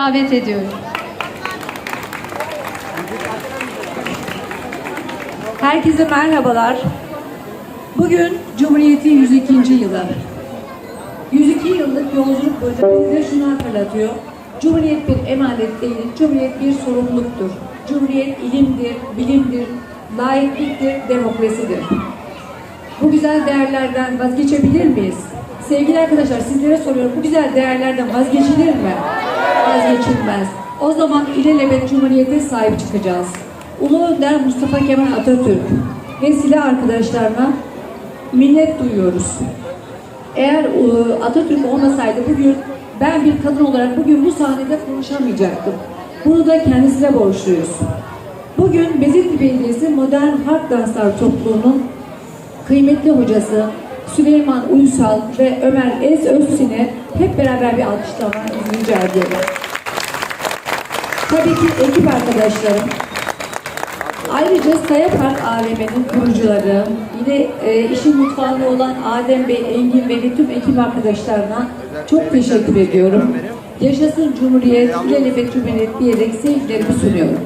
davet ediyorum. Herkese merhabalar. Bugün Cumhuriyet'in 102. yılı. 102 yıllık yolculuk boyunca bize şunu hatırlatıyor. Cumhuriyet bir emanet değil, Cumhuriyet bir sorumluluktur. Cumhuriyet ilimdir, bilimdir, laikliktir, demokrasidir. Bu güzel değerlerden vazgeçebilir miyiz? Sevgili arkadaşlar sizlere soruyorum, bu güzel değerlerden vazgeçilir mi? Vazgeçilmez. O zaman ilelebet Cumhuriyet'e sahip çıkacağız. Ulu Önder Mustafa Kemal Atatürk ve silah arkadaşlarına minnet duyuyoruz. Eğer e, Atatürk olmasaydı bugün ben bir kadın olarak bugün bu sahnede konuşamayacaktım. Bunu da kendisine borçluyuz. Bugün Bezirli Belediyesi Modern Halk Danslar Topluluğu'nun kıymetli hocası Süleyman Uysal ve Ömer Ez Özsin'e hep beraber bir alkışlamanızı rica ediyorum. Tabii ki ekip arkadaşlarım. Ayrıca Saya AVM'nin kurucuları, yine e, işin mutfağında olan Adem Bey, Engin Bey ve tüm ekip arkadaşlarına çok teşekkür ediyorum. Yaşasın Cumhuriyet, ilelebet Cumhuriyet diyerek sevgilerimi sunuyorum.